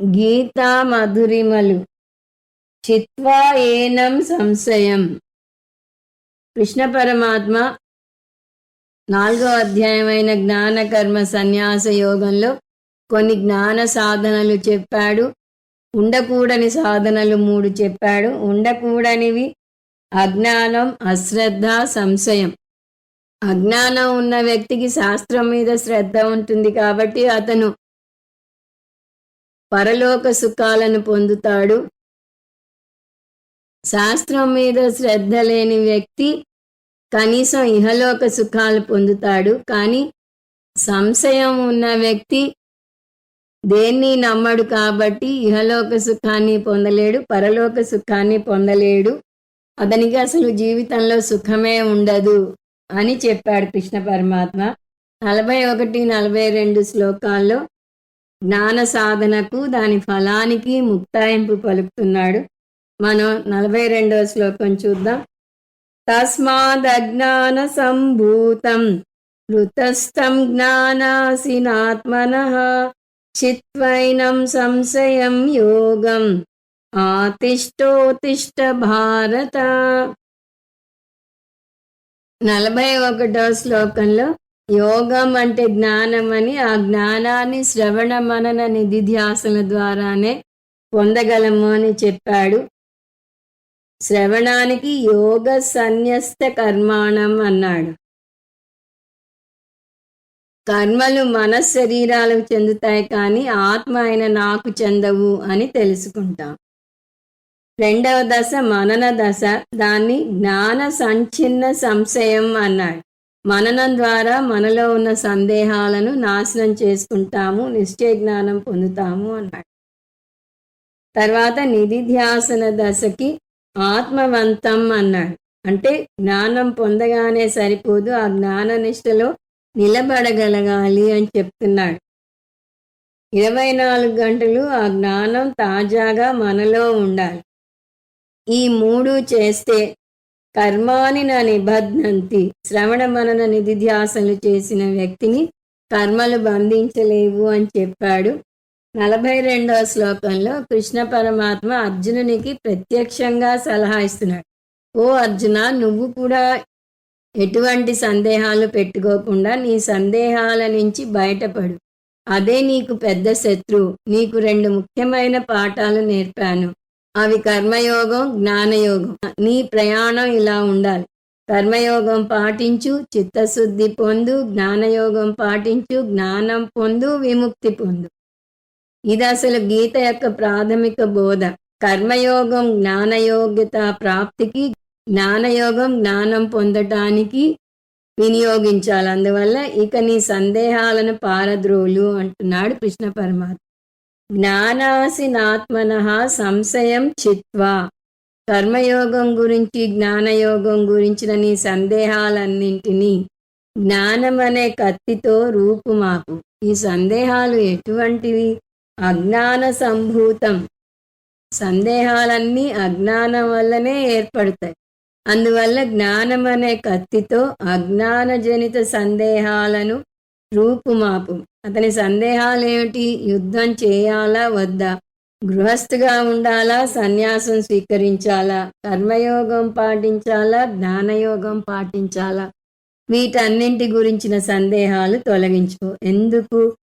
గీతా మధురిమలు చిత్వా ఏనం సంశయం. కృష్ణ పరమాత్మ నాలుగో అధ్యాయమైన జ్ఞాన కర్మ సన్యాస యోగంలో కొన్ని జ్ఞాన సాధనలు చెప్పాడు. ఉండకూడని సాధనలు మూడు చెప్పాడు. ఉండకూడనివి అజ్ఞానం అశ్రద్ధ సంశయం. అజ్ఞానం ఉన్న వ్యక్తికి శాస్త్రం మీద శ్రద్ధ ఉంటుంది కాబట్టి అతను పరలోక సుఖాలను పొందుతాడు. శాస్త్రం మీద శ్రద్ధ లేని వ్యక్తి కనీసం ఇహలోక సుఖాలు పొందుతాడు. కానీ సంశయం ఉన్న వ్యక్తి దేన్ని నమ్మడు కాబట్టి ఇహలోక సుఖాన్ని పొందలేడు పరలోక సుఖాన్ని పొందలేడు. అతనికి అసలు జీవితంలో సుఖమే ఉండదు అని చెప్పాడు కృష్ణ పరమాత్మ. నలభై ఒకటి నలభై రెండు శ్లోకాల్లో జ్ఞాన సాధనకు దాని ఫలానికి ముక్తాయింపు పలుకుతున్నాడు. మనం నలభై రెండవ శ్లోకం చూద్దాం. తస్మాదజ్ఞాన సంభూతం ఋతస్థం జ్ఞానాసినాత్మన చిత్వైనం సంశయం యోగం ఆతిష్టోతిష్ట భారత. నలభై ఒకటో శ్లోకంలో యోగం అంటే జ్ఞానం అని ఆ జ్ఞానాన్ని శ్రవణ మనన నిధిధ్యాసన ద్వారానే పొందగలము అని చెప్పాడు. శ్రవణానికి యోగ సన్యస్త కర్మాణం అన్నాడు. కర్మలు మన శరీరాలకు చెందుతాయి కానీ ఆత్మ అయిన నాకు చెందవు అని తెలుసుకుంటాం. రెండవ దశ మనన దశ దాన్ని జ్ఞాన సంచిన్న సంశయం అన్నాడు. మననం ద్వారా మనలో ఉన్న సందేహాలను నాశనం చేసుకుంటాము నిశ్చయ జ్ఞానం పొందుతాము అన్నాడు. తర్వాత నిధిధ్యాసన దశకి ఆత్మవంతం అన్నాడు. అంటే జ్ఞానం పొందగానే సరిపోదు ఆ జ్ఞాన నిష్టలో నిలబడగలగాలి అని చెప్తున్నాడు. ఇరవై నాలుగు గంటలు ఆ జ్ఞానం తాజాగా మనలో ఉండాలి. ఈ మూడు చేస్తే కర్మాని నా నిబద్ధంతి శ్రవణ మనన నిధిధ్యాసలు చేసిన వ్యక్తిని కర్మలు బంధించలేవు అని చెప్పాడు. నలభై రెండవ శ్లోకంలో కృష్ణ పరమాత్మ అర్జునునికి ప్రత్యక్షంగా సలహా ఇస్తున్నాడు. ఓ అర్జున నువ్వు కూడా ఎటువంటి సందేహాలు పెట్టుకోకుండా నీ సందేహాల నుంచి బయటపడు. అదే నీకు పెద్ద శత్రువు. నీకు రెండు ముఖ్యమైన పాఠాలు నేర్పాను. అవి కర్మయోగం జ్ఞానయోగం. నీ ప్రయాణం ఇలా ఉండాలి. కర్మయోగం పాటించు చిత్తశుద్ధి పొందు జ్ఞానయోగం పాటించు జ్ఞానం పొందు విముక్తి పొందు. ఇది అసలు గీత యొక్క ప్రాథమిక బోధ. కర్మయోగం జ్ఞానయోగ్యత ప్రాప్తికి జ్ఞానయోగం జ్ఞానం పొందటానికి వినియోగించాలి. అందువల్ల ఇక నీ సందేహాలను పారద్రోలు అంటున్నాడు కృష్ణ పరమాత్మ. జ్ఞానాసినాత్మన సంశయం చిత్వా. కర్మయోగం గురించి జ్ఞానయోగం గురించిన నీ సందేహాలన్నింటినీ జ్ఞానం అనే కత్తితో రూపుమాపు. ఈ సందేహాలు ఎటువంటివి? అజ్ఞాన సంభూతం సందేహాలన్నీ అజ్ఞానం వల్లనే ఏర్పడతాయి. అందువల్ల జ్ఞానం అనే కత్తితో అజ్ఞానజనిత సందేహాలను రూపుమాపు. అతని సందేహాలు ఏమిటి యుద్ధం చేయాలా? వద్దా? గృహస్థుగా ఉండాలా? సన్యాసం స్వీకరించాలా? కర్మయోగం పాటించాలా? జ్ఞానయోగం పాటించాలా? వీటన్నింటి గురించిన సందేహాలు తొలగించుకో. ఎందుకు?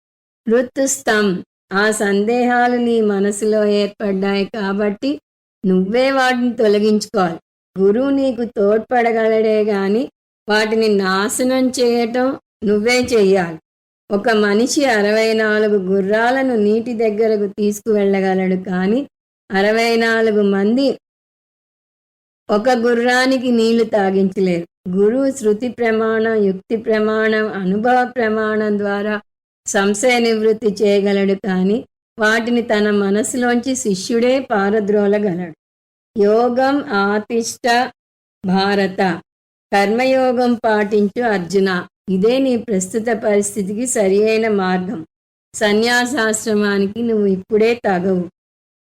ఋతుస్తం ఆ సందేహాలు నీ మనసులో ఏర్పడ్డాయి కాబట్టి నువ్వే వాటిని తొలగించుకోవాలి. గురువు నీకు తోడ్పడగలడే గాని వాటిని నాశనం చేయటం నువ్వే చెయ్యాలి. ఒక మనిషి అరవై నాలుగు గుర్రాలను నీటి దగ్గరకు తీసుకువెళ్ళగలడు కానీ అరవై నాలుగు మంది ఒక గుర్రానికి నీళ్ళు తాగించలేరు. గురువు శృతి ప్రమాణం యుక్తి ప్రమాణం అనుభవ ప్రమాణం ద్వారా సంశయ నివృత్తి చేయగలడు కానీ వాటిని తన మనసులోంచి శిష్యుడే పారద్రోలగలడు. యోగం ఆతిష్ట భారత. కర్మయోగం పాటించు అర్జున. ఇదే నీ ప్రస్తుత పరిస్థితికి సరి అయిన మార్గం. సన్యాసాశ్రమానికి నువ్వు ఇప్పుడే తగవు.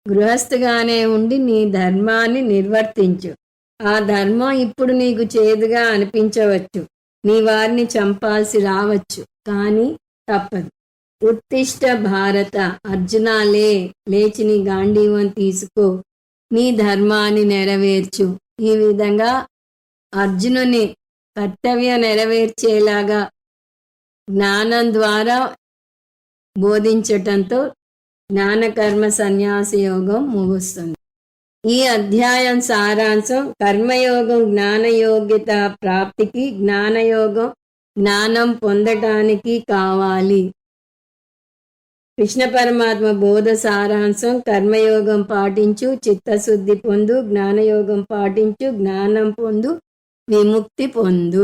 గృహస్థుగానే ఉండి నీ ధర్మాన్ని నిర్వర్తించు. ఆ ధర్మం ఇప్పుడు నీకు చేదుగా అనిపించవచ్చు. నీ వారిని చంపాల్సి రావచ్చు. కానీ తప్పదు. ఉత్తిష్ట భారత అర్జునాలే లేచి నీ గాంధీవం తీసుకో. నీ ధర్మాన్ని నెరవేర్చు. ఈ విధంగా అర్జునుని కర్తవ్యం నెరవేర్చేలాగా జ్ఞానం ద్వారా బోధించటంతో జ్ఞానకర్మ సన్యాస యోగం ముగుస్తుంది. ఈ అధ్యాయం సారాంశం కర్మయోగం జ్ఞానయోగ్యత ప్రాప్తికి జ్ఞానయోగం జ్ఞానం పొందటానికి కావాలి. కృష్ణ పరమాత్మ బోధ సారాంశం కర్మయోగం పాటించు చిత్తశుద్ధి పొందు జ్ఞానయోగం పాటించు జ్ఞానం పొందు విముక్తి పొందు.